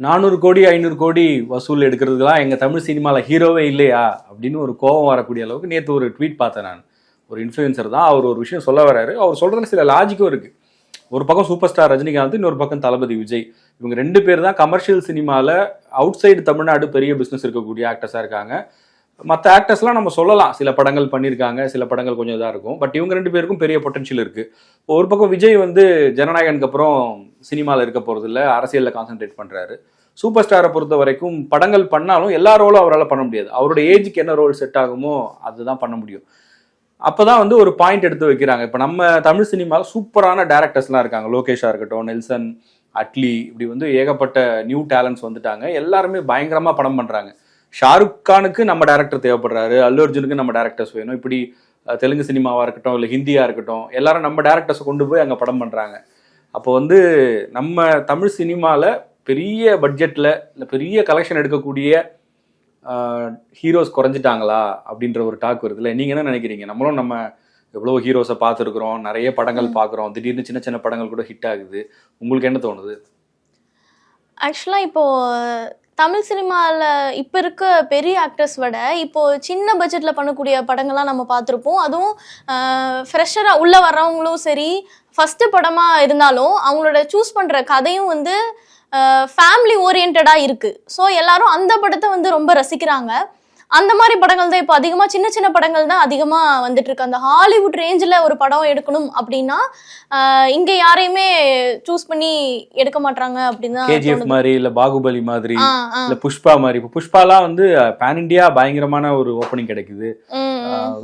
நானூறு கோடி ஐநூறு கோடி வசூல் எடுக்கிறதுலாம் எங்கள் தமிழ் சினிமாவில் ஹீரோவே இல்லையா? அப்படின்னு ஒரு கோபம் வரக்கூடிய அளவுக்கு நேற்று ஒரு ட்வீட் பார்த்தேன் நான். ஒரு இன்ஃப்ளூயன்சர் தான் அவர் ஒரு விஷயம் சொல்ல வராரு அவர் சொல்கிறதுல சில லாஜிக்கும் இருக்குது ஒரு பக்கம் சூப்பர் ஸ்டார் ரஜினிகாந்த் இன்னொரு பக்கம் தளபதி விஜய். இவங்க ரெண்டு பேர் தான் கமர்ஷியல் சினிமாவில் அவுட் சைடு தமிழ்நாடு பெரிய பிஸ்னஸ் இருக்கக்கூடிய ஆக்டர்ஸாக இருக்காங்க. மற்ற ஆக்டர்ஸ்லாம் நம்ம சொல்லலாம். சில படங்கள் பண்ணியிருக்காங்க சில படங்கள் கொஞ்சம் இதாக இருக்கும். பட் இவங்க ரெண்டு பேருக்கும் பெரிய பொட்டன்ஷியல் இருக்குது ஒரு பக்கம் விஜய் வந்து ஜனநாயகனுக்கு அப்புறம் சினிமாவில் இருக்க போகிறதில்ல அரசியலில் கான்சென்ட்ரேட் பண்ணுறாரு சூப்பர் ஸ்டாரை பொறுத்த வரைக்கும் படங்கள் பண்ணாலும் எல்லா ரோலும் அவரால் பண்ண முடியாது. அவரோட ஏஜுக்கு என்ன ரோல் செட் ஆகுமோ அதுதான் பண்ண முடியும். அப்பதான் வந்து ஒரு பாயிண்ட் எடுத்து வைக்கிறாங்க. இப்போ நம்ம தமிழ் சினிமாவில் சூப்பரான டேரக்டர்ஸ்லாம் இருக்காங்க. லோகேஷாக இருக்கட்டும் நெல்சன் அட்லி இப்படி வந்து ஏகப்பட்ட நியூ டேலண்ட்ஸ் வந்துட்டாங்க. எல்லாருமே பயங்கரமாக படம் பண்ணுறாங்க ஷாருக் கானுக்கு நம்ம டேரக்டர் தேவைப்படுறாரு அல்லு அர்ஜுனுக்கு நம்ம டேரக்டர்ஸ் வேணும். இப்படி தெலுங்கு சினிமாவா இருக்கட்டும் இல்லை ஹிந்தியா இருக்கட்டும் எல்லாரும் நம்ம டேரக்டர்ஸை கொண்டு போய் அங்கே படம் பண்றாங்க. அப்போ வந்து நம்ம தமிழ் சினிமாவில் பெரிய பட்ஜெட்டில் இல்லை பெரிய கலெக்ஷன் எடுக்கக்கூடிய ஹீரோஸ் குறைஞ்சிட்டாங்களா? அப்படின்ற ஒரு டாக் வருதுல்ல நீங்கள் என்ன நினைக்கிறீங்க? நம்மளும் நம்ம எவ்வளோ ஹீரோஸை பார்த்துருக்குறோம் நிறைய படங்கள் பார்க்குறோம் திடீர்னு சின்ன சின்ன படங்கள் கூட ஹிட் ஆகுது. உங்களுக்கு என்ன தோணுது? ஆக்சுவலாக இப்போ தமிழ் சினிமாவில் இப்போ இருக்க பெரிய ஆக்டர்ஸ் விட இப்போது சின்ன பட்ஜெட்டில் பண்ணக்கூடிய படங்கள்லாம் நம்ம பார்த்துருப்போம். அதுவும் ஃப்ரெஷராக உள்ளே வர்றவங்களும் சரி ஃபஸ்ட்டு படமாக இருந்தாலும் அவங்களோட சூஸ் பண்ணுற கதையும் வந்து ஃபேமிலி ஓரியன்டாக இருக்குது ஸோ எல்லாரும் அந்த படத்தை வந்து ரொம்ப ரசிக்கிறாங்க. அந்த மாதிரி படங்கள் தான் இப்போ அதிகமாக சின்ன சின்ன படங்கள் தான் அதிகமாக வந்துட்டு இருக்கு அந்த ஹாலிவுட் ரேஞ்சில் ஒரு படம் எடுக்கணும் அப்படின்னா இங்க யாரையுமே சூஸ் பண்ணி எடுக்க மாட்டாங்க அப்படின்னு கேஜிஎஃப். மாதிரி இல்லை பாகுபலி மாதிரி. இல்லை புஷ்பா மாதிரி இப்போ புஷ்பாலாம் வந்து பேன் இண்டியா பயங்கரமான ஒரு ஓப்பனிங் கிடைக்குது.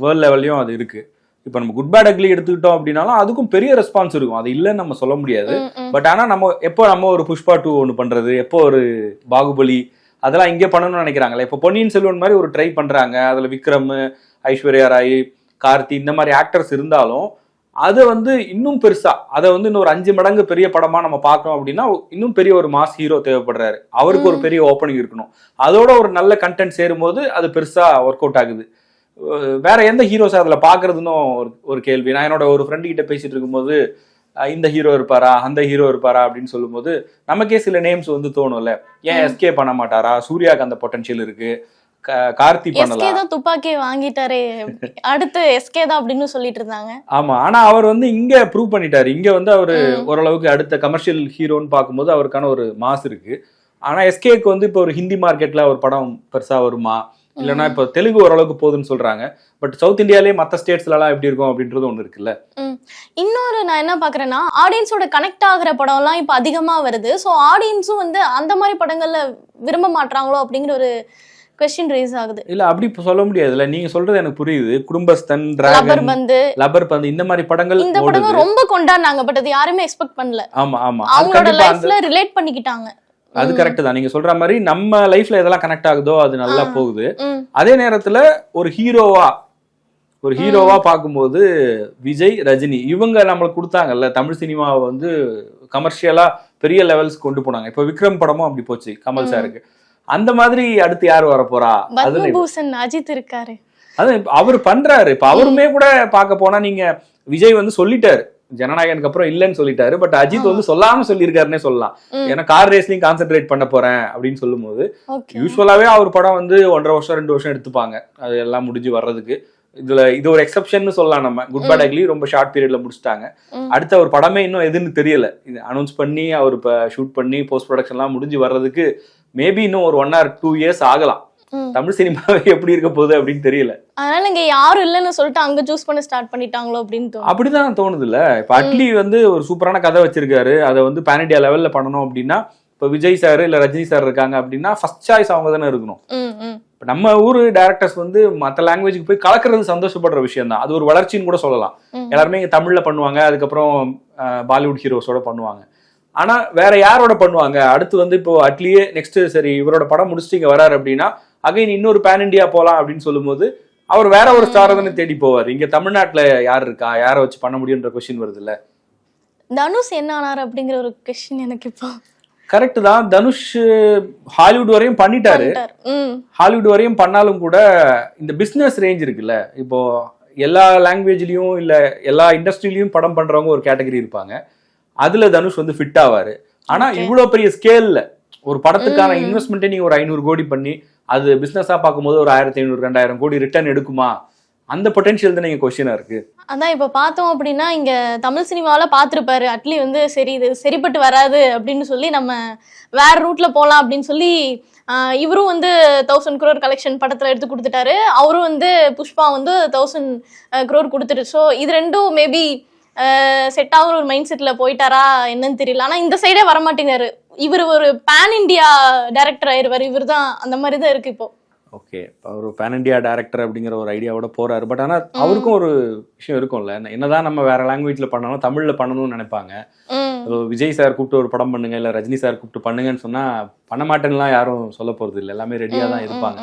வேர்ல்ட் லெவல்லையும் அது இருக்கு இப்போ நம்ம குட் பேட் அக்லி எடுத்துக்கிட்டோம் அப்படின்னாலும் அதுக்கும் பெரிய ரெஸ்பான்ஸ் இருக்கும் அது இல்லைன்னு நம்ம சொல்ல முடியாது. பட் ஆனால் நம்ம எப்போ நம்ம ஒரு புஷ்பா டூ ஒன்று பண்றது எப்போ ஒரு பாகுபலி அதெல்லாம் இங்கே பண்ணணும்னு நினைக்கிறாங்களே. இப்போ பொன்னியின் செல்வன் மாதிரி ஒரு ட்ரை பண்றாங்க. அதில் விக்ரம் ஐஸ்வர்யா ராய் கார்த்தி இந்த மாதிரி ஆக்டர்ஸ் இருந்தாலும் அதை வந்து இன்னும் பெருசா அதை வந்து இன்னொரு அஞ்சு மடங்கு பெரிய படமா நம்ம பார்க்கணும் அப்படின்னா இன்னும் பெரிய ஒரு மாஸ் ஹீரோ தேவைப்படுறாரு. அவருக்கு ஒரு பெரிய ஓப்பனிங் இருக்கணும். அதோட ஒரு நல்ல கண்டென்ட் சேரும்போது அது பெருசா ஒர்க் அவுட் ஆகுது. வேற எந்த ஹீரோஸ் அதுல பாக்குறதுன்னு ஒரு ஒரு கேள்வி. நான் என்னோட ஒரு ஃப்ரெண்டு கிட்ட பேசிட்டு இருக்கும்போது இந்த ஹீரோ இருப்பாரா? அந்த ஹீரோ இருப்பாரா? அப்படின்னு சொல்லும்போது நமக்கே சில நேம்ஸ் வந்து தோணும்ல. ஏன் எஸ்கே பண்ண மாட்டாரா? சூர்யாக்கு அந்த பொட்டன்ஷியல் இருக்கு. கார்த்தி பண்ணலாம் தான் துப்பாக்கி வாங்கிட்டாரே. அடுத்து எஸ்கே தான் அப்படின்னு சொல்லிட்டு இருந்தாங்க. ஆமா. ஆனா அவர் வந்து இங்க ப்ரூவ் பண்ணிட்டாரு. இங்க வந்து அவரு ஓரளவுக்கு அடுத்த கமர்ஷியல் ஹீரோன்னு பார்க்கும்போது அவருக்கான ஒரு மாஸ் இருக்கு. ஆனா எஸ்கேக்கு வந்து இப்போ ஒரு ஹிந்தி மார்க்கெட்ல ஒரு படம் பெருசா வருமா? இல்லைன்னா இப்போ தெலுங்கு ஓரளவுக்கு போகுதுன்னு சொல்றாங்க. பட் சவுத் இந்தியாலே மற்ற ஸ்டேட்ஸ்லலாம் எப்படி இருக்கும் அப்படின்றது ஒன்று இருக்குல்ல. இன்னொரு நான் என்ன பாக்குறேன்னா ஆடியன்ஸோட கனெக்ட் ஆகுற படம்லாம் இப்போ அதிகமா வருது. ஸோ ஆடியன்ஸும் வந்து அந்த மாதிரி படங்கள்ல விரும்ப மாட்றாங்களோ அப்படிங்கிற ஒரு கொஸ்டின் ரைஸ் ஆகுது. இல்ல அப்படி சொல்ல முடியாதுல்ல. நீங்க சொல்றது எனக்கு புரியுது. குடும்பஸ்தன் டிராகன் பந்து. லப்பர் பந்து இந்த மாதிரி படங்கள் இந்த படங்கள் ரொம்ப கொண்டாடினாங்க பட் அது யாருமே எக்ஸ்பெக்ட் பண்ணல. ஆமா ஆமா. அவங்களோட லைஃப்ல ரிலேட் பண்ணிக்கிட்டாங்க. அது கரெக்ட் தான். நீங்க சொல்ற மாதிரி நம்ம லைஃப்ல எதெல்லாம் கனெக்ட் ஆகுதோ அது நல்லா. போகுது. அதே நேரத்துல ஒரு ஹீரோவா ஒரு ஹீரோவா பார்க்கும்போது விஜய் ரஜினி இவங்க நம்மளுக்கு கொடுத்தாங்கல்ல தமிழ் சினிமாவை வந்து கமர்ஷியலா பெரிய லெவல்ஸ் கொண்டு போனாங்க. இப்போ விக்ரம் படமும் அப்படி போச்சு கமல் சாருக்கு. அந்த மாதிரி அடுத்து யார் வர போறா பத்மபூஷன் அஜித் இருக்காரு. அது அவர் பண்றாரு. இப்ப அவருமே கூட பார்க்க போனா நீங்க விஜய் வந்து சொல்லிட்டாரு. ஜனநாயகனுக்கு அப்புறம் இல்லைன்னு சொல்லிட்டாரு. பட் அஜித் வந்து சொல்லாம சொல்லியிருக்காருன்னே சொல்லலாம். ஏன்னா கார் ரேஸ்லயும் கான்சென்ட்ரேட் பண்ண போறேன் அப்படின்னு சொல்லும்போது ஓகே. யூஸ்வலாவே அவர் படம் வந்து ஒன்றரை வருஷம் ரெண்டு வருஷம் எடுத்துப்பாங்க. அது எல்லாம் முடிஞ்சு வர்றதுக்கு. இதுல இது ஒரு எக்ஸப்ஷன் சொல்லலாம் நம்ம. குட் பேட் அக்லி ரொம்ப ஷார்ட் பீரியட்ல முடிச்சிட்டாங்க. அடுத்த ஒரு படமே இன்னும் எதுன்னு தெரியல. இது அனௌன்ஸ் பண்ணி அவர் இப்போ ஷூட் பண்ணி போஸ்ட் ப்ரொடக்ஷன்லாம் முடிஞ்சு வர்றதுக்கு மேபி இன்னும் ஒரு ஒன் ஆர் டூ இயர்ஸ் ஆகலாம். தமிழ் சினிமாவே எப்படி இருக்க போகுது அப்படின்னு தெரியல. அதனால இங்க யாரும் இல்லைன்னு சொல்லிட்டு அங்க சூஸ் பண்ண ஸ்டார்ட் பண்ணிட்டாங்களோ அப்படின்னு அப்படிதான் தோணுது இல்ல இப்ப அட்லி வந்து ஒரு சூப்பரான கதை வச்சிருக்காரு. அதை வந்து பேன் இண்டியா லெவல்ல பண்ணணும் அப்படின்னா இப்ப விஜய் சார் இல்ல ரஜினி சார் இருக்காங்க அப்படின்னா ஃபர்ஸ்ட் சாய்ஸ் அவங்க தானே இருக்கணும். இப்ப நம்ம ஊர் டேரக்டர்ஸ் வந்து மத்த லாங்குவேஜுக்கு போய் கலக்கிறது சந்தோஷப்படுற விஷயம் தான் அது ஒரு வளர்ச்சின்னு கூட சொல்லலாம். எல்லாருமே இங்க தமிழ்ல பண்ணுவாங்க. அதுக்கப்புறம் பாலிவுட் ஹீரோஸோட பண்ணுவாங்க. ஆனா வேற யாரோட பண்ணுவாங்க? அடுத்து வந்து இப்போ அட்லியே நெக்ஸ்ட் சரி இவரோட படம் முடிச்சுட்டு இங்க வராரு அப்படின்னா அகைன் இன்னொரு பேன் இண்டியா போலாம் அப்படின்னு சொல்லும்போது அவர் வேற ஒரு ஸ்டாரை தானே தேடி போவார். இங்க தமிழ்நாட்டுல யார் இருக்கா? யாரை வச்சு பண்ண முடியுன்ற கொஸ்டின் வருது இல்ல தனுஷ் என்ன ஆனார் அப்படிங்கிற ஒரு கொஸ்டின் எனக்கு இப்போ. கரெக்ட் தான். தனுஷ் ஹாலிவுட் வரையும் பண்ணிட்டாரு. ஹாலிவுட் வரையும் பண்ணாலும் கூட இந்த பிசினஸ் ரேஞ்ச் இருக்குல்ல. இப்போ எல்லா லாங்குவேஜ்லயும் இல்ல எல்லா இண்டஸ்ட்ரியிலயும் படம் பண்றவங்க ஒரு கேட்டகரி இருப்பாங்க. அதுல தனுஷ் வந்து ஃபிட் ஆவாரு. ஆனா. இவ்வளவு பெரிய ஸ்கேல்ல ஒரு படத்துக்கான. இன்வெஸ்ட்மெண்ட்டே நீங்க ஒரு ஐநூறு கோடி பண்ணி அது பிஸ்னஸாக பார்க்கும்போது ஒரு ஆயிரத்தி ஐநூறு ரெண்டாயிரம் கோடி ரிட்டர்ன் எடுக்குமா? அந்த பொட்டென்ஷியல் தான் இங்கே கொஸ்டினாக இருக்குது அதான் இப்போ பார்த்தோம் அப்படின்னா இங்கே தமிழ் சினிமாவில் பார்த்துருப்பாரு. அட்லி வந்து சரி இது சரிப்பட்டு வராது அப்படின்னு சொல்லி நம்ம வேற ரூட்டில் போகலாம் அப்படின்னு சொல்லி இவரும் வந்து தௌசண்ட் குரோர் கலெக்ஷன் படத்தில் எடுத்து கொடுத்துட்டாரு. அவரும் வந்து புஷ்பா வந்து தௌசண்ட் குரோர் கொடுத்துட்டு ஸோ இது ரெண்டும் மேபி செட் ஆகுற ஒரு மைண்ட் செட்டில் போயிட்டாரா என்னன்னு தெரியல. ஆனால் இந்த சைடே வரமாட்டேங்கிறாரு. இவர் ஒரு பேன் இந்தியா டைரக்டர் ஆயிருவாரு. இவர் தான் அந்த மாதிரி தான் இருக்கு இப்போ. ஓகே ஒரு பேன் இண்டியா டேரக்டர் அப்படிங்கிற ஒரு ஐடியாவோட போறாரு. பட் ஆனா அவருக்கும் ஒரு விஷயம் இருக்கும்ல. என்னதான் நம்ம வேற லாங்குவேஜ்ல பண்ணாலும் தமிழ்ல பண்ணணும்னு நினைப்பாங்க. விஜய் சார் கூப்பிட்டு ஒரு படம் பண்ணுங்க இல்ல ரஜினி சார் கூப்பிட்டு பண்ணுங்கன்னு சொன்னா பண்ண மாட்டேன்னுலாம் யாரும் சொல்ல போறது இல்லை. எல்லாமே ரெடியா தான் இருப்பாங்க.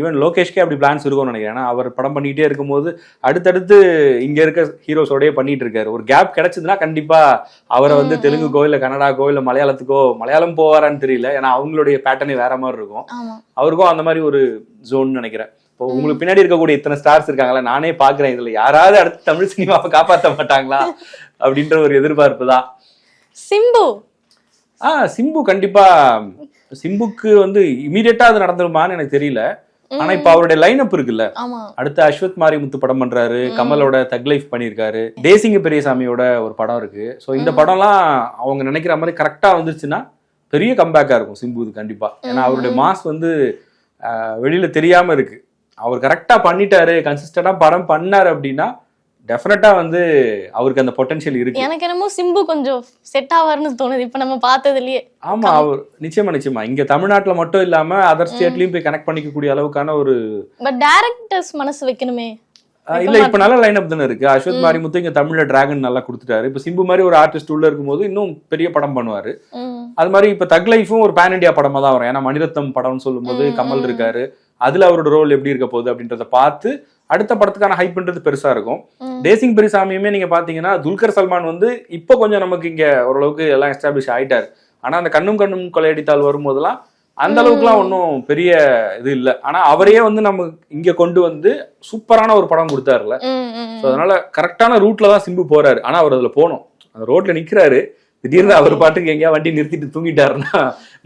ஈவன் லோகேஷ்கே அப்படி பிளான்ஸ் இருக்கும்னு நினைக்கிறேன். ஏன்னா அவர் படம் பண்ணிக்கிட்டே இருக்கும்போது அடுத்தடுத்து இங்க இருக்க ஹீரோஸோடயே பண்ணிட்டு இருக்காரு. ஒரு கேப் கிடைச்சதுன்னா கண்டிப்பா அவரை வந்து ம், தெலுங்குக்கோ இல்ல கன்னடாக்கோ இல்ல மலையாளத்துக்கோ மலையாளம் போவாரான்னு தெரியல. ஏன்னா அவங்களுடைய பேட்டர்னே வேற மாதிரி இருக்கும். அவருக்கும் அந்த மாதிரி ஒரு ஜோன் நினைக்கிறேன். இப்போ உங்களுக்கு பின்னாடி இருக்கக்கூடிய இத்தனை ஸ்டார்ஸ் இருக்காங்களா நானே பாக்குறேன் இதுல யாராவது அடுத்து தமிழ் சினிமாவை காப்பாற்ற மாட்டாங்களா? அப்படின்ற ஒரு எதிர்பார்ப்பு தான். சிம்பு. ஆ சிம்பு கண்டிப்பா. சிம்புக்கு வந்து இமீடியட்டா அது நடந்துருமான்னு எனக்கு தெரியல. ஆனா இப்ப அவருடைய லைன் அப் இருக்குல்ல அடுத்து அஸ்வத் மாரிமுத்து படம் பண்றாரு. கமலோட தக் லைஃப் பண்ணியிருக்காரு. தேசிங்க பெரியசாமியோட ஒரு படம் இருக்கு. ஸோ இந்த. படம்லாம் அவங்க நினைக்கிற மாதிரி கரெக்டா வந்துருச்சுன்னா பெரிய கம்பேக்கா இருக்கும் சிம்புது கண்டிப்பா. ஏன்னா அவருடைய. மாஸ் வந்து வெளியில தெரியாம இருக்கு. அவர் கரெக்டா பண்ணிட்டாரு. கன்சிஸ்டண்டா படம் பண்ணாரு அப்படின்னா டெஃபினட்டா வந்து அவருக்கு அந்த பொட்டன்ஷியல் இருக்கு. எனக்கு என்னமோ சிம்பு கொஞ்சம் செட் ஆவார்னு தோணுது. இப்ப நம்ம பார்த்ததுலயே. ஆமா அவர் நிச்சயமா நிச்சயமா. இங்க தமிழ்நாட்டுல மட்டும் இல்லாம அதர் ஸ்டேட்லயும் போய் கனெக்ட் பண்ணிக்கக்கூடிய அளவுக்கான ஒரு பட் டேரக்டர்ஸ் மனசு வைக்கணுமே. இல்ல இப்ப நல்ல லைன் அப் தானே இருக்கு. அஸ்வத் மாரிமுத்து இங்க தமிழ்ல டிராகன் நல்லா கொடுத்துட்டாரு. இப்ப சிம்பு மாதிரி ஒரு ஆர்டிஸ்ட் உள்ள இருக்கும்போது இன்னும் பெரிய படம் பண்ணுவாரு. அது மாதிரி இப்ப தக் லைஃபும் ஒரு பேன் இண்டியா படமா தான் வரும். ஏன்னா மணிரத்னம் படம்னு சொல்லும்போது கமல். இருக்காரு. அதுல அவரோட ரோல் எப்படி இருக்க போகுது அப்படின்றத பார்த்து அடுத்த படத்துக்கான ஹைப்ன்றது பெருசா இருக்கும். தேசிங் பெரியசாமியுமே நீங்க பாத்தீங்கன்னா துல்கர் சல்மான் வந்து இப்போ கொஞ்சம் நமக்கு இங்க ஓரளவுக்கு எல்லாம் எஸ்டாப்ளிஷ் ஆயிட்டாரு. ஆனா அந்த கண்ணும் கண்ணும் கொள்ளையடித்தால் வரும்போதெல்லாம் அந்த அளவுக்குலாம் ஒன்றும் பெரிய இது இல்லை. ஆனா அவரையே வந்து நம்ம இங்க கொண்டு வந்து சூப்பரான ஒரு படம் கொடுத்தாருல ஸோ அதனால கரெக்டான ரூட்ல தான் சிம்பு போறாரு. ஆனா அவர் அதுல போகணும் அந்த ரோட்ல நிக்கிறாரு. திடீர்னு அவர் பாட்டுக்கு எங்கேயா வண்டி நிறுத்திட்டு தூங்கிட்டாருன்னா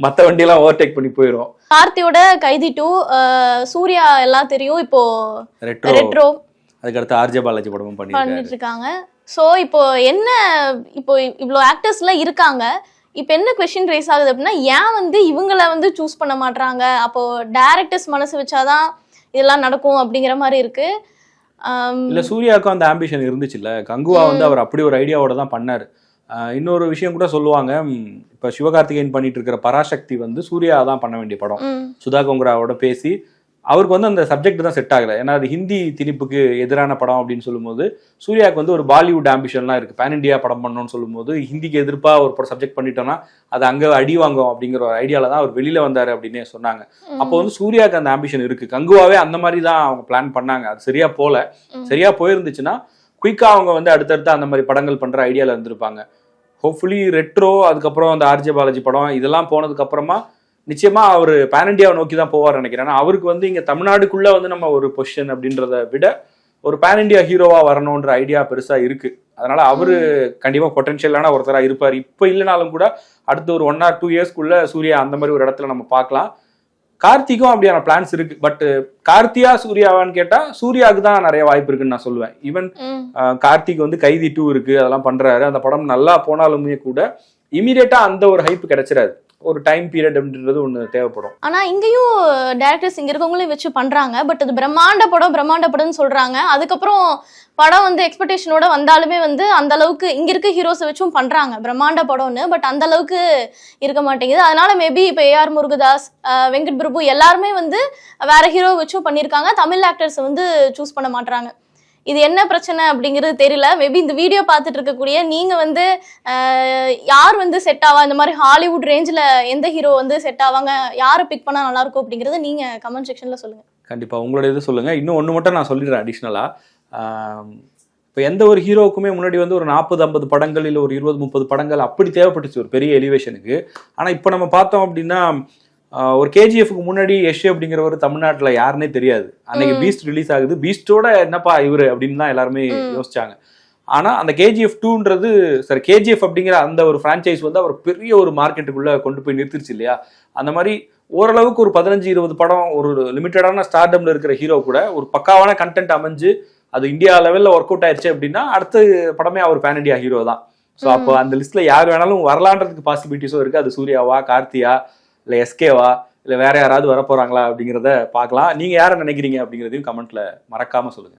மத்த வண்டியெல்லாம் ஓவர்டேக் பண்ணி போயிடும் கார்த்தியோட கைதி டூ சூர்யா எல்லாம் தெரியும். இப்போ ரெட்ரோ அதுக்கடுத்து ஆர்ஜே பாலாஜி படமும் பண்ணிட்டு இருக்காங்க ஸோ இப்போ என்ன இப்போ இவ்வளோ ஆக்டர்ஸ்லாம் இருக்காங்க. இப்போ என்ன கொஸ்டின் ரைஸ் ஆகுது அப்படின்னா ஏன் வந்து இவங்கள வந்து சூஸ் பண்ண மாட்றாங்க? அப்போ டேரக்டர்ஸ் மனசு வச்சாதான் இதெல்லாம் நடக்கும் அப்படிங்கிற மாதிரி இருக்கு. இல்ல சூர்யாவுக்கும் அந்த ஆம்பிஷன் இருந்துச்சுல்ல. கங்குவா வந்து அவர் அப்படி ஒரு ஐடியாவோட தான் பண்ணாரு. இன்னொரு விஷயம் கூட சொல்லுவாங்க. இப்ப சிவகார்த்திகேயன் பண்ணிட்டு இருக்கிற பராசக்தி வந்து சூர்யா தான் பண்ண வேண்டிய படம். சுதா கோங்கராவோட பேசி அவருக்கு வந்து அந்த சப்ஜெக்ட் தான் செட் ஆகல. ஏன்னா அது ஹிந்தி திணிப்புக்கு எதிரான படம் அப்படின்னு சொல்லும்போது சூர்யாவுக்கு வந்து ஒரு பாலிவுட் ஆம்பிஷன்லாம் இருக்கு. பேன் இண்டியா படம் பண்ணணும்னு சொல்லும்போது ஹிந்திக்கு எதிர்ப்பா ஒரு சப்ஜெக்ட் பண்ணிட்டோம்னா அது அங்க அடி வாங்கும் அப்படிங்கிற ஒரு ஐடியால தான் அவர் வெளியில வந்தாரு அப்படின்னே சொன்னாங்க. அப்போ வந்து சூர்யாவுக்கு அந்த ஆம்பிஷன் இருக்கு. கங்குவாவே அந்த மாதிரி தான் அவங்க பிளான் பண்ணாங்க. அது சரியா போல. ம். சரியா போயிருந்துச்சுன்னா குயிக்கா அவங்க வந்து அடுத்தடுத்து அந்த மாதிரி படங்கள் பண்ற ஐடியால இருந்திருப்பாங்க. ஹோப்ஃபுல்லி ரெட்ரோ அதுக்கப்புறம் அந்த ஆர்ஜே பாலாஜி படம் இதெல்லாம் போனதுக்கு அப்புறமா நிச்சயமா அவர் பேன் இண்டியாவை நோக்கி தான் போவார் நினைக்கிறேன். அவருக்கு வந்து இங்க தமிழ்நாடுக்குள்ள வந்து நம்ம ஒரு பொசிஷன் அப்படின்றத விட ஒரு பேன் இண்டியா ஹீரோவா வரணுன்ற ஐடியா பெருசா இருக்கு. அதனால அவரு கண்டிப்பா பொட்டன்ஷியலான ஒருத்தரா இருப்பார். இப்ப இல்லைனாலும் கூட அடுத்த ஒரு ஒன் ஆர் டூ இயர்ஸ்க்குள்ள சூர்யா அந்த மாதிரி ஒரு இடத்துல நம்ம பார்க்கலாம். கார்த்திக்கும் அப்படியான பிளான்ஸ் இருக்கு. பட் கார்த்தியா சூர்யாவான்னு கேட்டா சூர்யாவுக்கு தான் நிறைய வாய்ப்பு இருக்குன்னு நான் சொல்லுவேன். ஈவன் கார்த்திக் வந்து கைதி டூ இருக்கு அதெல்லாம் பண்றாரு. அந்த படம் நல்லா போனாலுமே கூட இமீடியட்டா அந்த ஒரு ஹைப் கிடைச்சிடாது. ஒரு டைம் பீரியட் அப்படின்றது ஒன்று தேவைப்படும். ஆனால் இங்கேயும் டேரக்டர்ஸ் இங்கே இருக்கவங்களையும் வச்சு பண்ணுறாங்க பட் அது பிரம்மாண்ட படம் பிரம்மாண்ட படம்னு சொல்கிறாங்க அதுக்கப்புறம் படம் வந்து எக்ஸ்பெக்டேஷனோட வந்தாலுமே வந்து அந்த அளவுக்கு இங்கே இருக்க ஹீரோஸை வச்சும் பண்ணுறாங்க பிரம்மாண்ட படம்னு பட் அந்த அளவுக்கு இருக்க மாட்டேங்குது. அதனால மேபி இப்போ ஏஆர் முருகதாஸ் வெங்கட் பிரபு எல்லாருமே வந்து வேற ஹீரோ வச்சும் பண்ணியிருக்காங்க. தமிழ் ஆக்டர்ஸ் வந்து சூஸ் பண்ண மாட்டுறாங்க இது என்ன பிரச்சனை அப்படிங்கிறது தெரியல. மேபி இந்த வீடியோ பார்த்துட்டு இருக்கக்கூடிய நீங்க வந்து யார் வந்து செட் ஆவா? இந்த மாதிரி ஹாலிவுட் ரேஞ்சில் எந்த ஹீரோ வந்து செட் ஆவாங்க? யாரை பிக் பண்ணா நல்லா இருக்கும் அப்படிங்கறத நீங்க கமெண்ட் செக்ஷன்ல சொல்லுங்க. கண்டிப்பா உங்களோட இது சொல்லுங்க. இன்னும் ஒன்று மட்டும் நான் சொல்லிடுறேன் அடிஷ்னலா இப்போ எந்த ஒரு ஹீரோவுக்குமே முன்னாடி வந்து ஒரு நாற்பது ஐம்பது படங்கள் இல்லை ஒரு இருபது முப்பது படங்கள் அப்படி தேவைப்பட்டுச்சு ஒரு பெரிய எலிவேஷனுக்கு ஆனால் இப்போ நம்ம பார்த்தோம் அப்படின்னா ஒரு கேஜிஎஃப்க்கு முன்னாடி யஷ் அப்படிங்கிறவர் தமிழ்நாட்டுல யாருன்னே தெரியாது. அன்னைக்கு. பீஸ்ட் ரிலீஸ் ஆகுது. பீஸ்டோட என்னப்பா இவரு அப்படின்னு தான் எல்லாருமே. யோசிச்சாங்க. ஆனா அந்த கேஜிஎஃப் டூன்றது சார் கேஜிஎஃப் அப்படிங்கிற அந்த ஒரு ஃப்ரான்ச்சைஸ் வந்து அவர் பெரிய ஒரு மார்க்கெட்டுக்குள்ள கொண்டு போய் நிறுத்திருச்சு இல்லையா? அந்த மாதிரி ஓரளவுக்கு ஒரு பதினஞ்சு இருபது படம் ஒரு லிமிட்டடான ஸ்டார்டம்ல இருக்கிற ஹீரோ கூட ஒரு பக்காவான கண்டென்ட் அமைஞ்சு அது இந்தியா லெவல்ல ஒர்க் அவுட் ஆயிருச்சு அப்படின்னா அடுத்த படமே அவர் பேன் இண்டியா ஹீரோ தான். ஸோ அப்போ அந்த லிஸ்ட்ல யார் வேணாலும் வரலான்றதுக்கு பாசிபிலிட்டிஸும் இருக்கு. அது சூர்யாவா கார்த்தியா இல்ல எஸ்கேவா இல்ல வேற யாராவது வர போறாங்களா அப்படிங்கிறத பார்க்கலாம். நீங்க யாரை நினைக்கிறீங்க அப்படிங்கிறதையும் கமெண்ட்ல மறக்காம சொல்லுங்க.